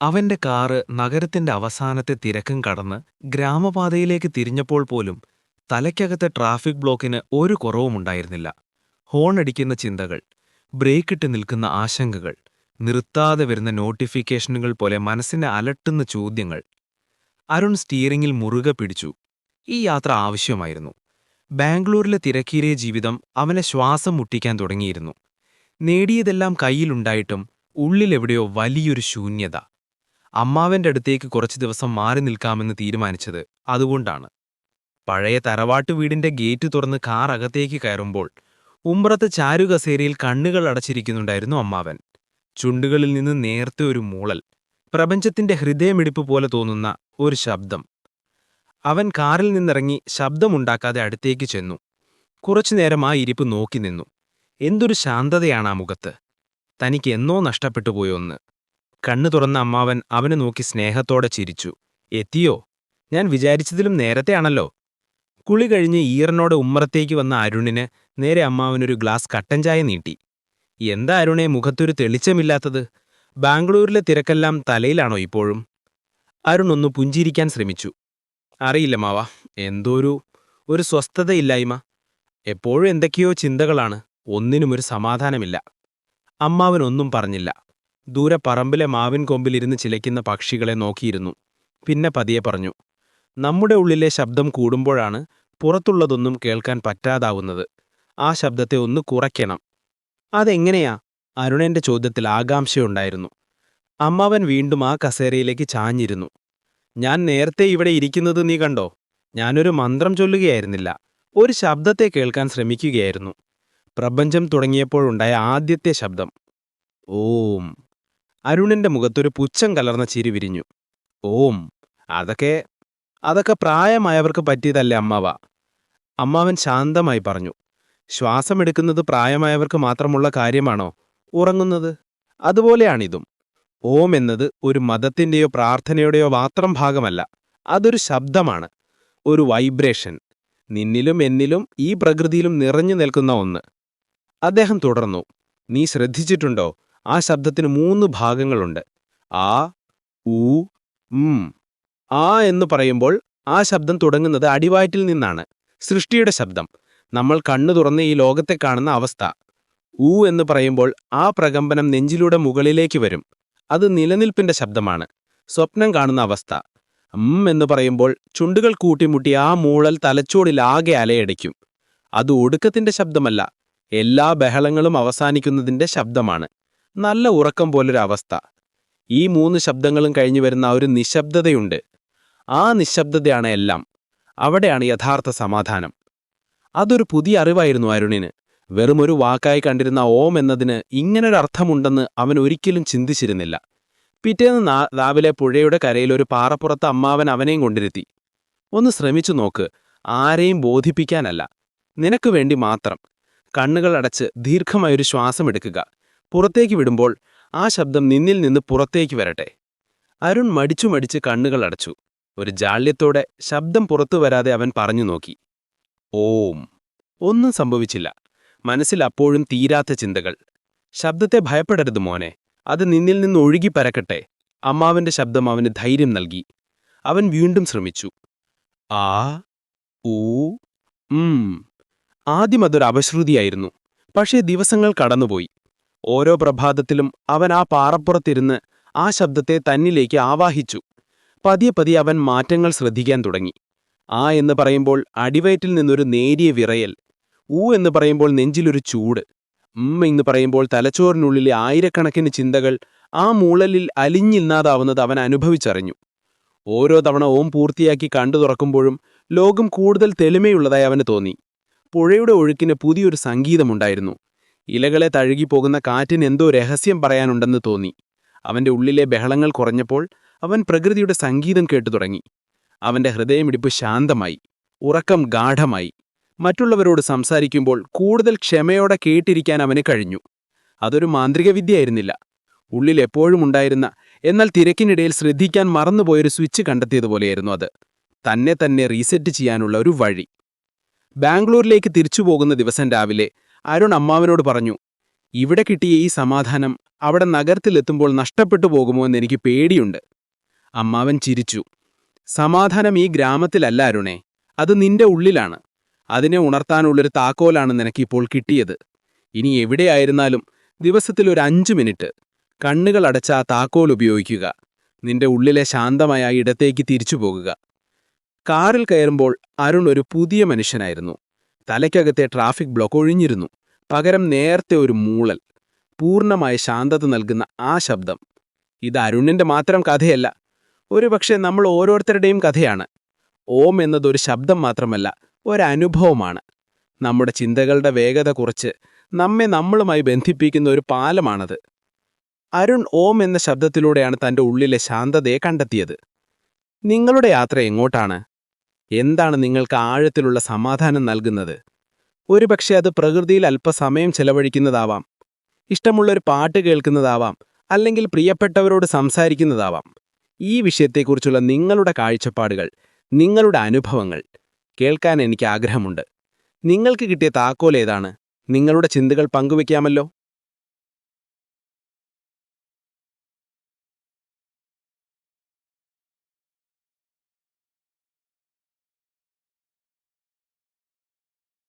അവന്റെ കാറ് നഗരത്തിന്റെ അവസാനത്തെ തിരക്കും കടന്ന് ഗ്രാമപാതയിലേക്ക് തിരിഞ്ഞപ്പോൾ പോലും തലയ്ക്കകത്തെ ട്രാഫിക് ബ്ലോക്കിന് ഒരു കുറവുമുണ്ടായിരുന്നില്ല ഹോണടിക്കുന്ന ചിന്തകൾ ബ്രേക്കിട്ട് നിൽക്കുന്ന ആശങ്കകൾ നിർത്താതെ വരുന്ന നോട്ടിഫിക്കേഷനുകൾ പോലെ മനസ്സിനെ അലട്ടുന്ന ചോദ്യങ്ങൾ. അരുൺ സ്റ്റീറിംഗിൽ മുറുകെ പിടിച്ചു. ഈ യാത്ര ആവശ്യമായിരുന്നു. ബാംഗ്ലൂരിലെ തിരക്കേറിയ ജീവിതം അവനെ ശ്വാസം മുട്ടിക്കാൻ തുടങ്ങിയിരുന്നു. നേടിയതെല്ലാം കയ്യിലുണ്ടായിട്ടും ഉള്ളിലെവിടെയോ വലിയൊരു ശൂന്യത. അമ്മാവന്റെ അടുത്തേക്ക് കുറച്ച് ദിവസം മാറി നിൽക്കാമെന്ന് തീരുമാനിച്ചത് അതുകൊണ്ടാണ്. പഴയ തറവാട്ടു വീടിന്റെ ഗേറ്റ് തുറന്ന് കാർ അകത്തേക്ക് കയറുമ്പോൾ ഉമ്പ്രത്ത് ചാരുകസേരയിൽ കണ്ണുകൾ അടച്ചിരിക്കുന്നുണ്ടായിരുന്നു അമ്മാവൻ. ചുണ്ടുകളിൽ നിന്ന് നേർത്തെ ഒരു മൂളൽ പ്രപഞ്ചത്തിന്റെ ഹൃദയമിടിപ്പ് പോലെ തോന്നുന്ന ഒരു ശബ്ദം. അവൻ കാറിൽ നിന്നിറങ്ങി ശബ്ദമുണ്ടാക്കാതെ അടുത്തേക്ക് ചെന്നു. കുറച്ചുനേരം ആ ഇരിപ്പ് നോക്കി നിന്നു. എന്തൊരു ശാന്തതയാണ് ആ മുഖത്ത്. തനിക്ക് എന്നോ നഷ്ടപ്പെട്ടു പോയൊന്ന് കണ്ണു തുറന്ന അമ്മാവൻ അവനെ നോക്കി സ്നേഹത്തോടെ ചിരിച്ചു. എത്തിയോ? ഞാൻ വിചാരിച്ചതിലും നേരത്തെയാണല്ലോ. കുളി കഴിഞ്ഞ് ഈറനോടെ ഉമ്മറത്തേക്ക് വന്ന അരുണിന് നേരെ അമ്മാവനൊരു ഗ്ലാസ് കട്ടൻ ചായ നീട്ടി. എന്താ അരുണെ മുഖത്തൊരു തെളിച്ചമില്ലാത്തത്? ബാംഗ്ലൂരിലെ തിരക്കെല്ലാം തലയിലാണോ ഇപ്പോഴും? അരുൺ ഒന്ന് പുഞ്ചിരിക്കാൻ ശ്രമിച്ചു. അറിയില്ല മാവാ എന്തോ ഒരു ഒരു സ്വസ്ഥതയില്ലായ്മ. എപ്പോഴും എന്തൊക്കെയോ ചിന്തകളാണ് ഒന്നിനും ഒരു സമാധാനമില്ല. അമ്മാവൻ ഒന്നും പറഞ്ഞില്ല. ദൂരെ പറമ്പിലെ മാവിൻ കൊമ്പിലിരുന്ന് ചിലയ്ക്കുന്ന പക്ഷികളെ നോക്കിയിരുന്നു. പിന്നെ പതിയെ പറഞ്ഞു നമ്മുടെ ഉള്ളിലെ ശബ്ദം കൂടുമ്പോഴാണ് പുറത്തുള്ളതൊന്നും കേൾക്കാൻ പറ്റാതാവുന്നത്. ആ ശബ്ദത്തെ ഒന്ന് കുറയ്ക്കണം. അതെങ്ങനെയാ? അരുണന്റെ ചോദ്യത്തിൽ ആകാംക്ഷയുണ്ടായിരുന്നു. അമ്മാവൻ വീണ്ടും ആ കസേരയിലേക്ക് ചാഞ്ഞിരുന്നു. ഞാൻ നേരത്തെ ഇവിടെ ഇരിക്കുന്നത് നീ കണ്ടോ? ഞാനൊരു മന്ത്രം ചൊല്ലുകയായിരുന്നില്ല. ഒരു ശബ്ദത്തെ കേൾക്കാൻ ശ്രമിക്കുകയായിരുന്നു. പ്രപഞ്ചം തുടങ്ങിയപ്പോഴുണ്ടായ ആദ്യത്തെ ശബ്ദം. ഓം. അരുണിന്റെ മുഖത്തൊരു പുച്ഛം കലർന്ന ചിരി വിരിഞ്ഞു. ഓം അതൊക്കെ അതൊക്കെ പ്രായമായവർക്ക് പറ്റിയതല്ലേ അമ്മാവ? അമ്മാവൻ ശാന്തമായി പറഞ്ഞു. ശ്വാസമെടുക്കുന്നത് പ്രായമായവർക്ക് മാത്രമുള്ള കാര്യമാണോ? ഉറങ്ങുന്നത്? അതുപോലെയാണിതും. ഓം എന്നത് ഒരു മതത്തിന്റെയോ പ്രാർത്ഥനയുടെയോ മാത്രം ഭാഗമല്ല അതൊരു ശബ്ദമാണ് ഒരു വൈബ്രേഷൻ. നിന്നിലും എന്നിലും ഈ പ്രകൃതിയിലും നിറഞ്ഞു നിൽക്കുന്ന ഒന്ന്. അദ്ദേഹം തുടർന്നു. നീ ശ്രദ്ധിച്ചിട്ടുണ്ടോ? ആ ശബ്ദത്തിന് മൂന്ന് ഭാഗങ്ങളുണ്ട്. ആ ഊ ഉം. ആ എന്ന് പറയുമ്പോൾ ആ ശബ്ദം തുടങ്ങുന്നത് അടിവായറ്റിൽ നിന്നാണ്. സൃഷ്ടിയുടെ ശബ്ദം. നമ്മൾ കണ്ണു തുറന്ന് ഈ ലോകത്തെ കാണുന്ന അവസ്ഥ. ഉ എന്ന് പറയുമ്പോൾ ആ പ്രകമ്പനം നെഞ്ചിലൂടെ മുകളിലേക്ക് വരും. അത് നിലനിൽപ്പിന്റെ ശബ്ദമാണ്. സ്വപ്നം കാണുന്ന അവസ്ഥ. അം എന്ന് പറയുമ്പോൾ ചുണ്ടുകൾ കൂട്ടിമുട്ടി ആ മൂളൽ തലച്ചോടിലാകെ അലയടിക്കും അത് ഒടുക്കത്തിന്റെ ശബ്ദമല്ല. എല്ലാ ബഹളങ്ങളും അവസാനിക്കുന്നതിന്റെ ശബ്ദമാണ്. നല്ല ഉറക്കം പോലൊരു അവസ്ഥ ഈ മൂന്ന് ശബ്ദങ്ങളും കഴിഞ്ഞു വരുന്ന ഒരു നിശബ്ദതയുണ്ട്. ആ നിശബ്ദതയാണ് എല്ലാം. അവിടെയാണ് യഥാർത്ഥ സമാധാനം. അതൊരു പുതിയ അറിവായിരുന്നു അരുണിന്. വെറുമൊരു വാക്കായി കണ്ടിരുന്ന ഓം എന്നതിന് ഇങ്ങനൊരർത്ഥമുണ്ടെന്ന് അവൻ ഒരിക്കലും ചിന്തിച്ചിരുന്നില്ല. പിറ്റേന്ന് രാവിലെ പുഴയുടെ കരയിൽ ഒരു പാറപ്പുറത്ത് അമ്മാവൻ അവനെയും കൊണ്ടിരുത്തി. ഒന്ന് ശ്രമിച്ചു നോക്ക്. ആരെയും ബോധിപ്പിക്കാനല്ല. നിനക്ക് വേണ്ടി മാത്രം. കണ്ണുകൾ അടച്ച് ദീർഘമായൊരു ശ്വാസമെടുക്കുക. പുറത്തേക്ക് വിടുമ്പോൾ ആ ശബ്ദം നിന്നിൽ നിന്ന് പുറത്തേക്ക് വരട്ടെ. അരുൺ മടിച്ചു മടിച്ച് കണ്ണുകൾ അടച്ചു. ഒരു ജാള്യത്തോടെ ശബ്ദം പുറത്തു വരാതെ അവൻ പറഞ്ഞു നോക്കി. ഓം. ഒന്നും സംഭവിച്ചില്ല. മനസ്സിൽ അപ്പോഴും തീരാത്ത ചിന്തകൾ. ശബ്ദത്തെ ഭയപ്പെടരുത് മോനെ. അത് നിന്നിൽ നിന്ന് ഒഴുകി പരക്കട്ടെ. അമ്മാവന്റെ ശബ്ദം അവന് ധൈര്യം നൽകി. അവൻ വീണ്ടും ശ്രമിച്ചു. ആ ഊ ഉം. ആദ്യം അതൊരു അപശ്രുതിയായിരുന്നു. പക്ഷേ ദിവസങ്ങൾ കടന്നുപോയി. ഓരോ പ്രഭാതത്തിലും അവൻ ആ പാറപ്പുറത്തിരുന്ന് ആ ശബ്ദത്തെ തന്നിലേക്ക് ആവാഹിച്ചു. പതിയെ പതിയെ അവൻ മാറ്റങ്ങൾ ശ്രദ്ധിക്കാൻ തുടങ്ങി. ആ എന്ന് പറയുമ്പോൾ അടിവയറ്റിൽ നിന്നൊരു നേരിയ വിറയൽ. ഊ എന്ന് പറയുമ്പോൾ നെഞ്ചിലൊരു ചൂട്. ഉം എന്ന് പറയുമ്പോൾ തലച്ചോറിനുള്ളിലെ ആയിരക്കണക്കിന് ചിന്തകൾ ആ മൂളലിൽ അലിഞ്ഞില്ലാതാവുന്നത് അവൻ അനുഭവിച്ചറിഞ്ഞു. ഓരോ തവണ ഓം പൂർത്തിയാക്കി കണ്ടു തുറക്കുമ്പോഴും ലോകം കൂടുതൽ തെളിമയുള്ളതായി അവന് തോന്നി. പുഴയുടെ ഒഴുക്കിന് പുതിയൊരു സംഗീതമുണ്ടായിരുന്നു. ഇലകളെ തഴുകിപ്പോകുന്ന കാറ്റിന് എന്തോ രഹസ്യം പറയാനുണ്ടെന്ന് തോന്നി. അവന്റെ ഉള്ളിലെ ബഹളങ്ങൾ കുറഞ്ഞപ്പോൾ അവൻ പ്രകൃതിയുടെ സംഗീതം കേട്ടു തുടങ്ങി. അവന്റെ ഹൃദയമിടിപ്പ് ശാന്തമായി ഉറക്കം ഗാഠമായി. മറ്റുള്ളവരോട് സംസാരിക്കുമ്പോൾ കൂടുതൽ ക്ഷമയോടെ കേട്ടിരിക്കാൻ അവന് കഴിഞ്ഞു. അതൊരു മാന്ത്രിക ഉള്ളിൽ എപ്പോഴും ഉണ്ടായിരുന്ന എന്നാൽ തിരക്കിനിടയിൽ ശ്രദ്ധിക്കാൻ മറന്നുപോയൊരു സ്വിച്ച് കണ്ടെത്തിയതുപോലെയായിരുന്നു അത്. തന്നെ തന്നെ റീസെറ്റ് ചെയ്യാനുള്ള ഒരു വഴി. ബാംഗ്ലൂരിലേക്ക് തിരിച്ചു പോകുന്ന ദിവസം രാവിലെ അരുൺ അമ്മാവനോട് പറഞ്ഞു ഇവിടെ കിട്ടിയ ഈ സമാധാനം അവിടെ നഗരത്തിലെത്തുമ്പോൾ നഷ്ടപ്പെട്ടു പോകുമോ എന്നെനിക്ക് പേടിയുണ്ട്. അമ്മാവൻ ചിരിച്ചു സമാധാനം ഈ ഗ്രാമത്തിലല്ല അരുണേ അത് നിന്റെ ഉള്ളിലാണ്. അതിനെ ഉണർത്താനുള്ളൊരു താക്കോലാണ് നിനക്കിപ്പോൾ കിട്ടിയത്. ഇനി എവിടെയായിരുന്നാലും ദിവസത്തിൽ ഒരു അഞ്ചു മിനിറ്റ്. കണ്ണുകൾ അടച്ച ആ താക്കോൽ ഉപയോഗിക്കുക. നിന്റെ ഉള്ളിലെ ശാന്തമായ ഇടത്തേക്ക് തിരിച്ചു പോകുക. കാറിൽ കയറുമ്പോൾ അരുൺ ഒരു പുതിയ മനുഷ്യനായിരുന്നു. തലയ്ക്കകത്തെ ട്രാഫിക് ബ്ലോക്ക് ഒഴിഞ്ഞിരുന്നു. പകരം നേരത്തെ ഒരു മൂളൽ പൂർണമായ ശാന്തത നൽകുന്ന ആ ശബ്ദം. ഇത് അരുണിന്റെ മാത്രം കഥയല്ല ഒരുപക്ഷെ നമ്മൾ ഓരോരുത്തരുടെയും കഥയാണ്. ഓം എന്നതൊരു ശബ്ദം മാത്രമല്ല ഒരനുഭവമാണ്. നമ്മുടെ ചിന്തകളുടെ വേഗത കുറച്ച് നമ്മെ നമ്മളുമായി ബന്ധിപ്പിക്കുന്ന ഒരു പാലമാണത്. അരുൺ ഓം എന്ന ശബ്ദത്തിലൂടെയാണ് തന്റെ ഉള്ളിലെ ശാന്തതയെ കണ്ടെത്തിയത്. നിങ്ങളുടെ യാത്ര എങ്ങോട്ടാണ്? എന്താണ് നിങ്ങൾക്ക് ആഴത്തിലുള്ള സമാധാനം നൽകുന്നത്? ഒരുപക്ഷെ അത് പ്രകൃതിയിൽ അല്പസമയം ചെലവഴിക്കുന്നതാവാം. ഇഷ്ടമുള്ളൊരു പാട്ട് കേൾക്കുന്നതാവാം. അല്ലെങ്കിൽ പ്രിയപ്പെട്ടവരോട് സംസാരിക്കുന്നതാവാം. ഈ വിഷയത്തെക്കുറിച്ചുള്ള നിങ്ങളുടെ കാഴ്ചപ്പാടുകൾ നിങ്ങളുടെ അനുഭവങ്ങൾ കേൾക്കാൻ എനിക്ക് ആഗ്രഹമുണ്ട്. നിങ്ങൾക്ക് കിട്ടിയ താക്കോൽ ഏതാണ്? നിങ്ങളുടെ ചിന്തകൾ പങ്കുവെക്കാമല്ലോ